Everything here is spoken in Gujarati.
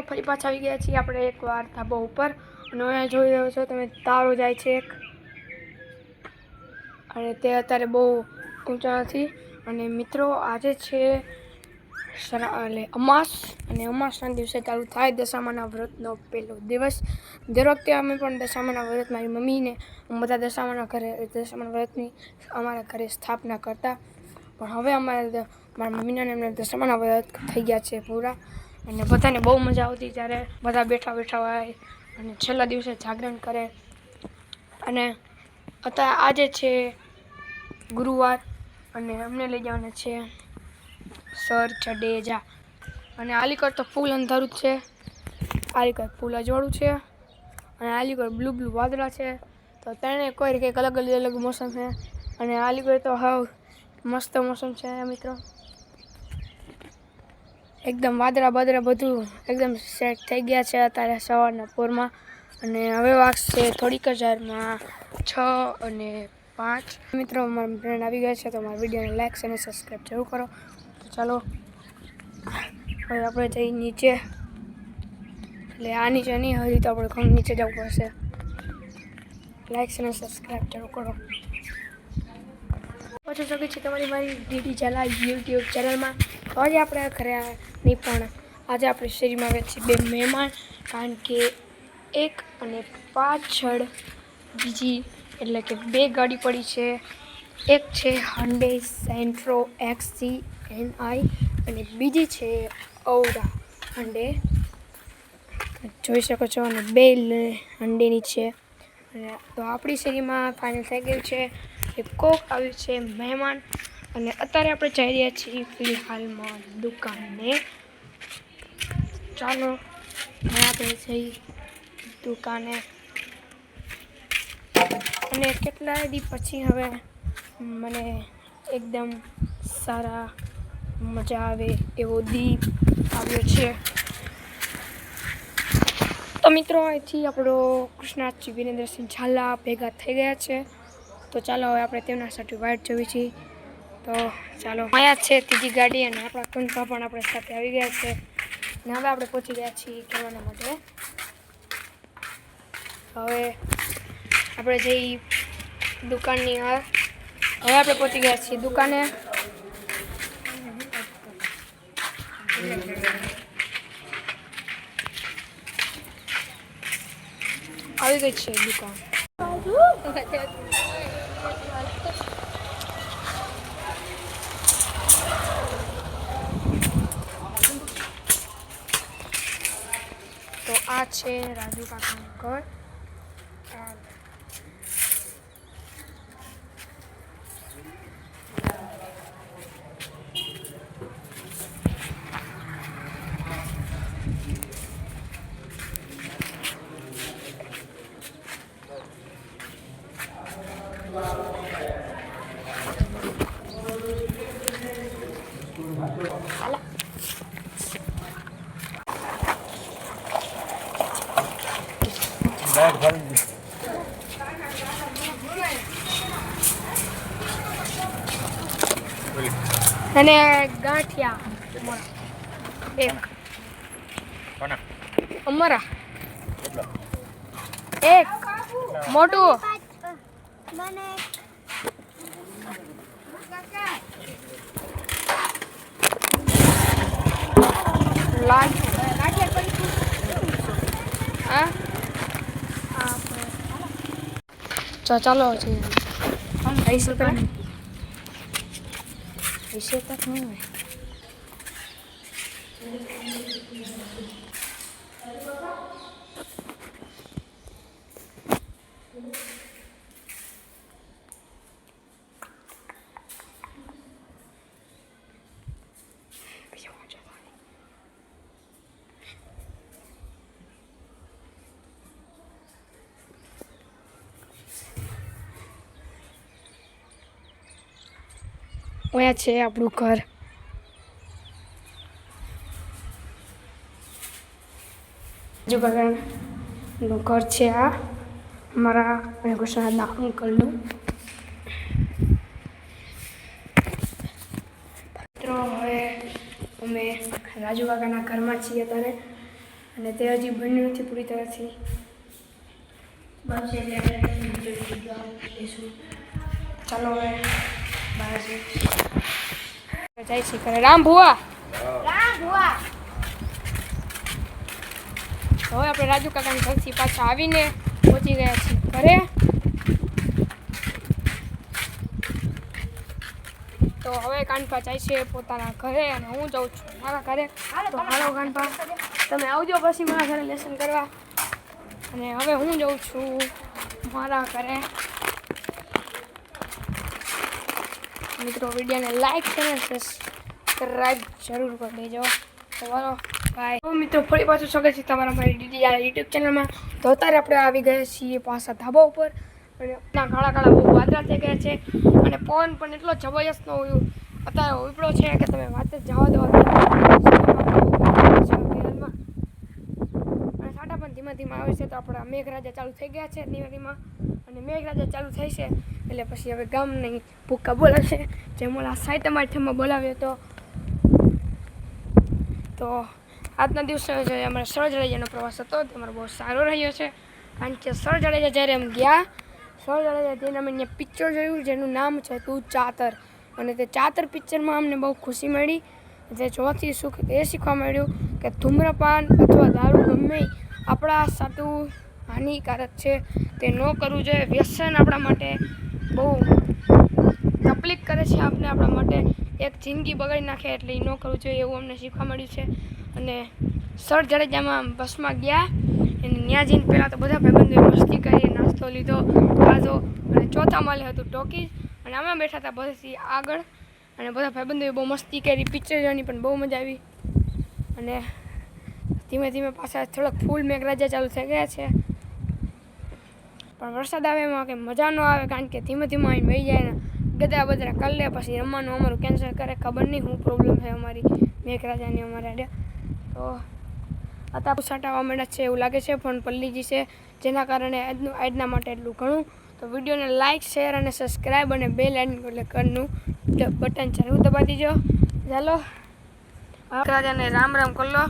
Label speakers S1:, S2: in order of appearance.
S1: મિત્રો ફરી પાછા આવી ગયા છીએ આપણે એકવાર ધાબો ઉપર. અને અહીંયા જોઈ રહ્યો છો તમે, તારો જાય છે એક. અને તે અત્યારે બહુ ઊંચા નથી. અને મિત્રો, આજે છે એટલે અમાસ. અને અમાસના દિવસે ચાલુ થાય દશામાના વ્રતનો પહેલો દિવસ. દર વખતે અમે પણ દશામાના વ્રત, મારી મમ્મીને બધા દશામાના ઘરે, દશામાના વ્રતની અમારા ઘરે સ્થાપના કરતા. પણ હવે અમારા મારા મમ્મીના એમને દશામાના વ્રત થઈ ગયા છે પૂરા. અને બધાને બહુ મજા આવતી ત્યારે બધા બેઠા બેઠા હોય અને છેલ્લા દિવસે જાગરણ કરે. અને અત્યારે આજે છે ગુરુવાર અને અમને લઈ જવાના છે સર જડેજા અને આલીકર તો ફૂલ અંધારું જ છે. આલીકડ ફૂલ અજવાળું છે. અને આલીકર બ્લુ બ્લુ વાદળા છે. તો તેણે કોઈ કંઈક અલગ અલગ અલગ મોસમ છે. અને આલીગઢ તો હાવ મસ્ત મોસમ છે, મિત્રો. એકદમ વાદળા બાદળા બધું એકદમ સેટ થઈ ગયા છે અત્યારે સવારના પોરમાં. અને હવે વાગશે થોડીક જ વારમાં છ અને પાંચ. મિત્રો મારા ફ્રેન્ડ આવી ગયા છે તો મારા વિડીયોને લાઈક અને સબસ્ક્રાઈબ જરૂર કરો. તો ચાલો, હવે આપણે જઈ નીચે. એટલે આ નીચે નહીં, હજી તો આપણે ઘણું નીચે જવું પડશે. લાઈક અને સબસ્ક્રાઈબ જરૂર કરો. પછી શકે છે તમારી મારી ડીડી ઝાલા યુટ્યુબ ચેનલમાં તો આજે આપણે ઘરે નહીં પણ આજે આપણી શેરીમાં આવ્યા છીએ બે મહેમાન, કારણ કે એક અને પાછળ બીજી, એટલે કે બે ગાડી પડી છે. એક છે હન્ડે સેન્ટ્રો એક્સસી એન આઈ અને બીજી છે ઔરા હન્ડે જોઈ શકો છો અને બે હંડેની છે. અને તો આપણી શેરીમાં ફાઇનલ થઈ ગયું છે. એ કોક આવ્યું છે મહેમાન. અને અત્યારે આપણે જઈ રહ્યા છીએ ફિલહાલમાં દુકાને. ચાલો, હવે આપણે જઈ દુકાને. અને કેટલાય દી પછી હવે મને એકદમ સારા મજા આવે એવો દીપ આવ્યો છે. તો મિત્રો, અહીંથી આપણો કૃષ્ણાજી વિરેન્દ્રસિંહ ઝાલા ભેગા થઈ ગયા છે. તો ચાલો હવે આપણે તેમના વાઇટ જોવી છીએ તો ચાલો અહીંયા છે ત્રીજી ગાડી અને આપણા કુંભા પણ આપણે સાથે આવી ગયા છે. અને હવે આપણે પહોંચી ગયા છીએ કહેવાના માટે. હવે આપણે જઈ દુકાનની હાર હવે આપણે પહોંચી ગયા છીએ દુકાને. આવી ગઈ છે દુકાન. તો આ છે રાજુ કાકાનું ઘર.
S2: બેગ ભરી.
S1: અને ગાંઠિયા. એક. અમારા. એક. મોટું. લાગ હા ચા ચાલો છે પૈસા તો પૈસા તો નહીં અહીંયા છે આપણું ઘર. નું ઘર છે આ. મારા અને કૃષ્ણના અંકલનું મિત્રો, હવે અમે રાજુ કાકાના ઘરમાં છીએ અત્યારે. અને તે હજી બન્યું નથી પૂરી તરહથી
S3: બસ એટલે
S1: ચાલો હવે. જાય છે કરે રામ ભુવા.
S3: રામ ભુવા.
S1: હવે આપણે રાજુ કાકાની ઘરથી પાછા આવીને પહોંચી ગયા છીએ ઘરે. તો હવે કાનપા જાય છે પોતાના ઘરે અને હું જાઉં છું મારા ઘરે. તો હાલો કાનપા. તમે આવજો પછી મારા ઘરે લેસન કરવા. અને હવે હું જાઉં છું મારા ઘરે. મિત્રો, વિડીયોને લાઈક અને સબસ્ક્રાઈબ જરૂર કરી દેજો. તમારો બાય મિત્રો, ફરી પાછું સ્વાગત છે તમારા મારી ડીડી યુટ્યુબ ચેનલમાં તો અત્યારે આપણે આવી ગયા છીએ પાછા ધાબા ઉપર. અને કાળા કાળા બહુ વાદળા થઈ ગયા છે. અને પવન પણ એટલો જબરજસ્ત નો અત્યારે ઉપડો છે કે તમે વાત જ જવા દો. અત્યારે. અને સાટા પણ ધીમા ધીમા આવે છે તો આપણા મેઘરાજા ચાલુ થઈ ગયા છે, ધીમે ધીમા. અને મેઘરાજા ચાલુ થાય છે. એટલે પછી હવે ગામની ભૂક્કા બોલાવશે. જેમ ઓલા સાહિત્ય માધ્યમમાં બોલાવ્યો તો તો આજના દિવસે જે અમારે સર જાડેજાનો પ્રવાસ હતો, તે અમારો બહુ સારો રહ્યો છે. કારણ કે સર જાડેજા જ્યારે એમ ગયા સર જાડેજા તેને અમે અહીંયા પિક્ચર જોયું, જેનું નામ છે તું ચાતર. અને તે ચાતર પિક્ચરમાં અમને બહુ ખુશી મળી. જે જોવાથી સુખ એ શીખવા મળ્યું કે ધૂમ્રપાન અથવા દારૂ ગમે આપણા સાટું હાનિકારક છે. તે ન કરવું જોઈએ. વ્યસન આપણા માટે બહુ તકલીફ કરે છે આપણે આપણા માટે. એક જિંદગી બગાડી નાખે એટલે એ ન કરવું જોઈએ એવું અમને શીખવા મળ્યું છે. અને સર જાડેજામાં બસમાં ગયા અને ત્યાં જઈને પહેલાં તો બધા ભાઈબંધોએ મસ્તી કરી, નાસ્તો લીધો, ખાધો અને ચોથા માલે હતું ટોકીઝ અને આમાં બેઠા હતા બસથી આગળ. અને બધા ભાઈબંધોએ બહુ મસ્તી કરી પિક્ચર જોવાની પણ બહુ મજા આવી. અને ધીમે ધીમે પાછા થોડોક ફૂલ મેઘરાજા ચાલુ થઈ ગયા છે. પણ વરસાદ આવે એમાં કંઈ મજા ન આવે કારણ કે ધીમે ધીમે અહીં વહી જાય ને ગદરા બદરા કરી લે, પછી રમવાનું અમારું કેન્સલ કરે, ખબર નહીં શું પ્રોબ્લેમ છે અમારી, મેઘરાજાની અમારા હારે. તો અત્યારે સાટાવા માંડ્યા છે એવું લાગે છે, ફોન પલ્લીજી છે, જેના કારણે આજનું, આજના માટે એટલું ઘણું. તો વિડીયોને લાઇક શેર અને સબસ્ક્રાઈબ અને બેલ કરનું બટન જરૂર દબાવી દીજો. ચાલો રાજાને રામ રામ કરી લો.